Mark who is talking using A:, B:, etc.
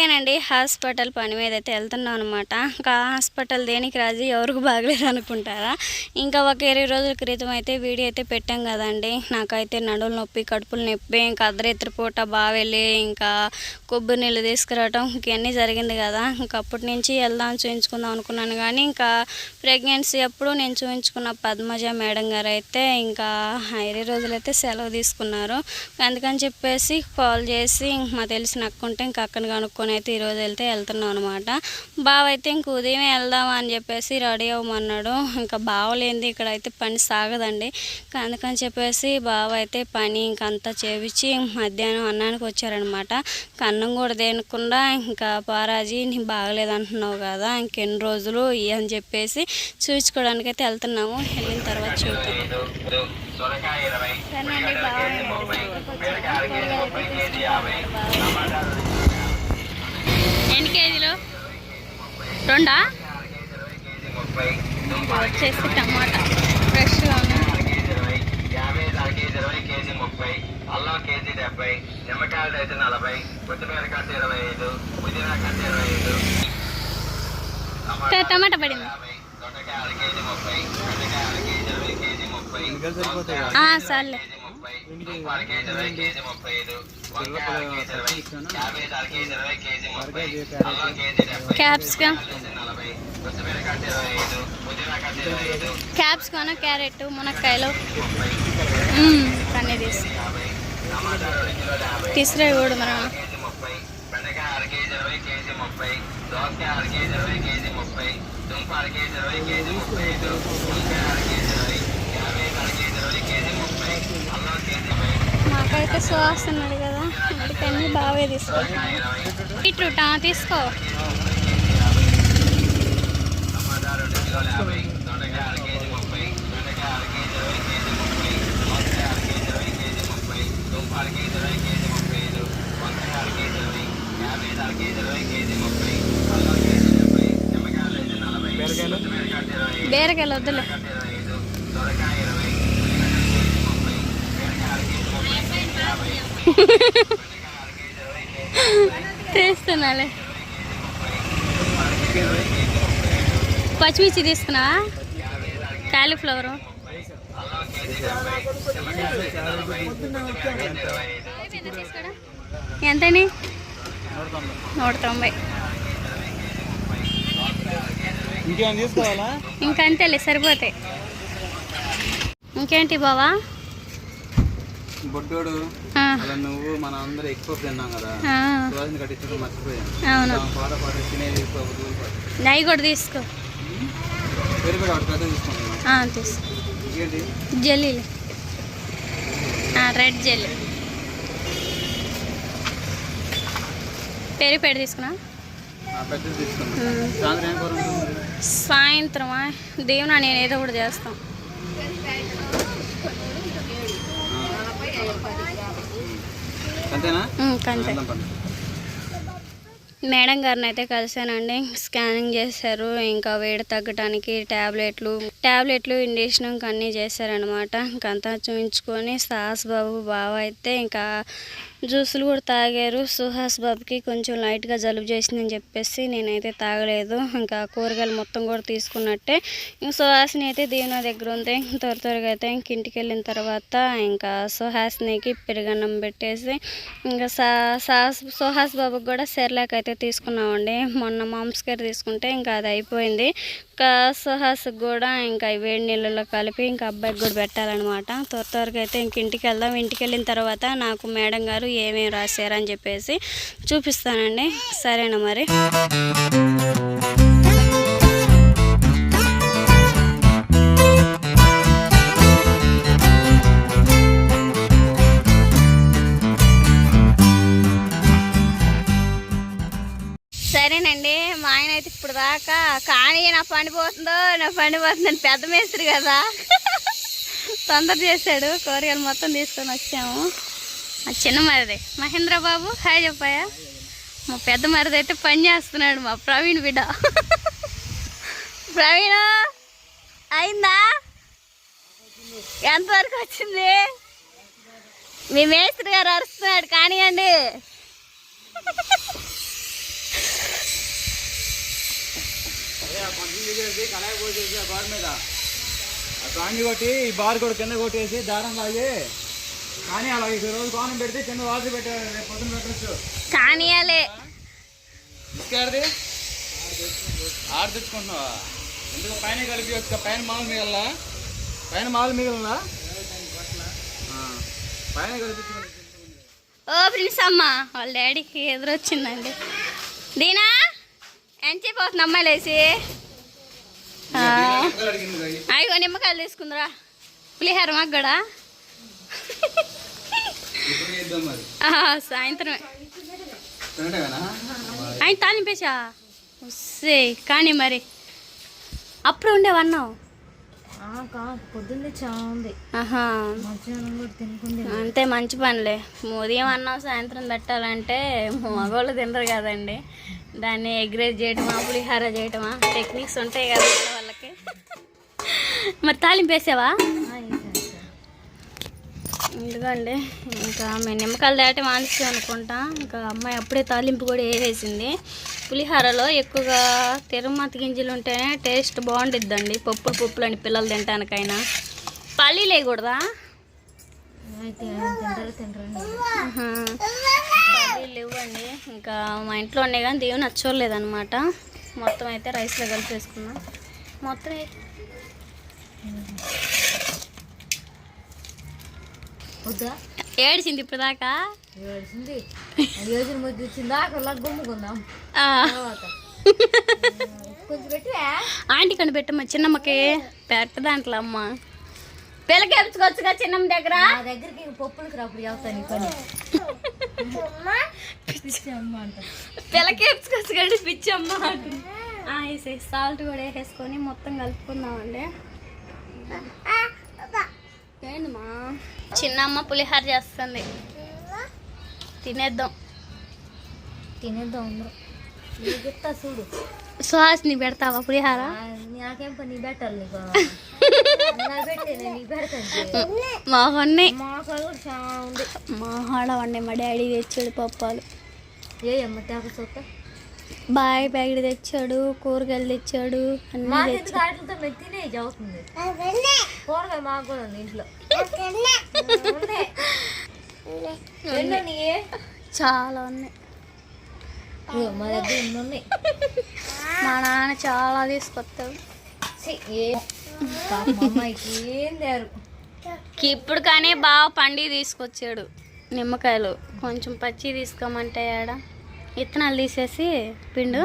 A: ఓకేనండి. హాస్పిటల్ పని మీద అయితే వెళ్తున్నాం అనమాట ఇంకా హాస్పిటల్ దేనికి రాజు ఎవరికి బాగలేదు అనుకుంటారా? ఇంకా ఒక ఇరవై రోజుల క్రితం అయితే వీడియో అయితే పెట్టాం కదండి. నాకైతే నడులు నొప్పి కడుపులు నొప్పి ఇంకా అర్ధరాత్రి పూట బాగా వెళ్ళి ఇంకా కొబ్బరి నీళ్ళు తీసుకురావటం ఇవన్నీ జరిగింది కదా. ఇంకా అప్పటి నుంచి వెళ్దాం చూపించుకుందాం అనుకున్నాను కానీ ఇంకా ప్రెగ్నెన్సీ అప్పుడు నేను చూపించుకున్న పద్మజ మేడం గారు అయితే ఇంకా ఇరవై రోజులైతే సెలవు తీసుకున్నారు. అందుకని చెప్పేసి కాల్ చేసి ఇంక మా తెలిసిన అక్క ఉంటే ఇంకా అక్కని కనుక్కొని అయితే ఈరోజు వెళ్తే వెళ్తున్నాం అనమాట బావ అయితే ఇంక ఉదయం వెళ్దాం అని చెప్పేసి రెడీ అవ్వమన్నాడు. ఇంకా బావలేంది ఇక్కడ అయితే పని సాగదండి. అందుకని చెప్పేసి బావ అయితే పని ఇంకంతా చేపించి మధ్యాహ్నం అన్నానికి వచ్చారనమాట. ఇంకా అన్నం కూడా తినకుండా ఇంకా పారాజీ నీకు బాగలేదు అంటున్నావు కదా ఇంకెన్ని రోజులు ఇవి అని చెప్పేసి చూపించుకోవడానికి అయితే వెళ్తున్నాము. వెళ్ళిన తర్వాత చూద్దాం. ఎన్ని కేజీలు? రెండా? వచ్చేసి టమాటా. ఫ్రెష్గా ఉంది?
B: అల్లం కేజీ డెబ్బై నిమ్మకాయలు అయితే నలభై కొత్తిమీర కట్ట ఇరవై ఐదు పుదీనా కట్ట ఇరవై ఐదు
A: టమాటా పడింది సర్లే
B: కేజీ ముప్పై దుంప ముప్పై యాభై
A: క్యాప్సికమ్. క్యాప్సికమ్ క్యారెట్ మునక్కాయలు. అన్నీ తీసు. తీసుకురా కూడా మనం
B: ముప్పై కేజీ ఇరవై కేజీ ముప్పై కేజీ ఇరవై కేజీ ముప్పై కేజీ ఇరవై కేజీ ముప్పై కేజీ ఇరవై కేజీ ఇరవై కేజీ ముప్పై అల్లం కేజీ
A: మాకైతే సో ఉన్నాడు కదా అందుకని బాగా తీసుకో బీట్రూట్ తీసుకో. బీరకాయలు వద్దులే.
B: కట్ట ఇరవై ఐదు దొరకాయ
A: తీస్తున్నాలే. పచ్చిమిర్చి తీసుకున్నా కాలీఫ్లవర్ ఎంతని నూట తొంభై.
C: తీసుకోవాలా
A: ఇంకంతేలే సరిపోతాయి. ఇంకేంటి బావా?
C: బొడ్డోడు అలా నువ్వు మన అందరూ ఎక్కువ తిన్నాం కదా.
A: ఆ,
C: రోజుని కట్టించడం మర్చిపోయాను
A: అవును.
C: పాట పాట తినేది
A: నెయ్యి కూడా తీసుకో.
C: పేరు కూడా ఒకటి పెద్ద తీసుకుంటున్నాం.
A: ఆ, తీసుకో.
C: ఇంకేంటి
A: జల్లీలు. రెడ్ జెల్లీ పెరి పెడి తీసుకున్నా? సాయంత్రమా? దేవునా నేను ఏదో ఒకటి చేస్తాం. కంతే మేడం గారిని అయితే కలిశానండి స్కానింగ్ చేశారు. ఇంకా వేడి తగ్గడానికి ట్యాబ్లెట్లు ట్యాబ్లెట్లు ఇంజక్షన్ ఇంకా అన్నీ చేశారనమాట ఇంకంతా చూపించుకొని సాహస్ బాబు బావ అయితే ఇంకా జ్యూసులు కూడా తాగారు. సుహాస్ బాబుకి కొంచెం లైట్గా జలుబు చేసిందని చెప్పేసి నేనైతే తాగలేదు. ఇంకా కూరగాయలు మొత్తం కూడా తీసుకున్నట్టే. ఇంకా సుహాస్ని అయితే దీవెన దగ్గర ఉంది. త్వర త్వరగా అయితే ఇంక ఇంటికి వెళ్ళిన తర్వాత ఇంకా సుహాస్నికి పెరుగన్నం పెట్టేసి ఇంకా సా సాహస్ సుహాస్ బాబుకి కూడా సెర్లాక్ అయితే తీసుకున్నామండి. మొన్న మామ్స్ కేర్ తీసుకుంటే ఇంకా అది అయిపోయింది. ఇంకా సుహాస్ కూడా ఇంకా వేడి నీళ్ళలో కలిపి ఇంకా అబ్బాయికి కూడా పెట్టాలన్నమాట. త్వర త్వరగా అయితే ఇంక ఇంటికి వెళ్దాం. ఇంటికి వెళ్ళిన తర్వాత నాకు మేడం గారు ఏమేమి రాశారని చెప్పేసి చూపిస్తానండి. సరేనా మరి? సరేనండి మా ఆయన అయితే ఇప్పుడు దాకా కానీ నా పని పోతుందో నా పని పోతుందని పెద్ద మేస్త్రి కదా. తొందర చేశాడు కూరగాయలు మొత్తం తీసుకొని వచ్చాము. మా చిన్న మరిది మహేంద్ర బాబు హాయ్ చెప్పాయా మా పెద్ద మరిది అయితే పని చేస్తున్నాడు మా ప్రవీణ్ బిడ్డ. ప్రవీణ్ అయిందా? ఎంతవరకు వచ్చింది? మీ మేస్త్రి గారు అరుస్తున్నాడు కానివ్వండి
C: దిగేసి కళాయి పోసేసి ఆ బార్ మీద ఆ కొట్టి ఈ బార్ కూడా కింద కొట్టేసి దారం లాగి కానీ అలా ఈ రోజు కోణం పెడితే కింద వాటర్ పెట్టారు రేపు పొద్దున పెట్టచ్చు ఇసుకాడిది ఆడ తెచ్చుకుంటున్నావా? ఎందుకు పైన కలిపి వచ్చి పైన మామూలు మిగలలా పైన మామూలు మిగలలా పైన కలిపి
A: ఓ ఫ్రెండ్స్ అమ్మ వాళ్ళ డాడీకి ఎదురొచ్చిందండి. దీనా? ఎంతసేపు అవుతుంది అమ్మాయి లేసి ఆ, అయ్యో నిమ్మకాయలు తీసుకుందిరా. పులిహార
C: చేద్దాం మరి.
A: సాయంత్రమే. ఆయన తానింపేసా వస్తే కానీ మరి. అప్పుడు ఉండేవన్నావు
D: కూడా
A: అంతే మంచి పనిలే. ఉదయం అన్నం సాయంత్రం పెట్టాలంటే మగవాళ్ళు తినరు కదండి. దాన్ని ఎగ్రేజ్ చేయటమా పులిహార చేయటమా? టెక్నిక్స్ ఉంటాయి కదా. మరి తాలింపు వేసావా? ఎందుకండి ఇంకా మేము నిమ్మకాయలు దాటి మానేసి అనుకుంటా. ఇంకా అమ్మాయి అప్పుడే తాలింపు కూడా వేసేసింది. పులిహారలో ఎక్కువగా తిరుమతి గింజలు ఉంటేనే టేస్ట్ బాగుండిద్దండి. పప్పులు పప్పులు అని పిల్లలు తినటానికైనా. పల్లీలు వేయకూడదా
D: అయితే తింటారు తింటారు
A: ఆహా. పల్లీలు ఇవ్వండి ఇంకా మా ఇంట్లో ఉండే కానీ దేవుని నచ్చోలేదనమాట మొత్తం అయితే రైస్లో కలిపేసుకున్నాం. మొత్తం
D: వద్దా?
A: ఏడిచింది ఇప్పుడు దాకా
D: ఏడిసింది యోజన అక్కడ గుమ్ముకుందాం కొంచెం పెట్టి
A: ఆంటీ కని పెట్టమ్మా చిన్నమ్మకి పెట్ట దాంట్లో అమ్మ. పిల్లకి ఎప్పుకొచ్చుగా చిన్నమ్మ దగ్గర?
D: దగ్గరికి పప్పులకి రాప్పుడు చెప్తాను
A: కానీ సాల్ట్ కూడా వేసేసుకొని మొత్తం కలుపుకుందామండి. ఏంటమ్మా చిన్నమ్మ పులిహార చేస్తుంది. తినేద్దాం.
D: తినేద్దాం చెప్తా చూడు.
A: సుహాస్ని పెడతావా పులిహార?
D: నాకేం పని పెట్టాలి నీకు.
A: ఆడవండి మా డాడీ తెచ్చాడు పప్పాలు.
D: ఏ అమ్మ తేక చూస్తా
A: బాయ్ ప్యాకెట్ తెచ్చాడు కూరగాయలు తెచ్చాడు అన్నీ
D: కూరగాయ మాకు కూడా ఉంది ఇంట్లో?
A: చాలా ఉన్నాయి.
D: మా దగ్గర ఉన్నాయి?
A: మా నాన్న చాలా తీసుకొస్తాడు. ఇప్పుడు కానీ బాగా పండి తీసుకొచ్చాడు. నిమ్మకాయలు. కొంచెం పచ్చి తీసుకోమంటే ఆడ విత్తనాలు తీసేసి పిండు.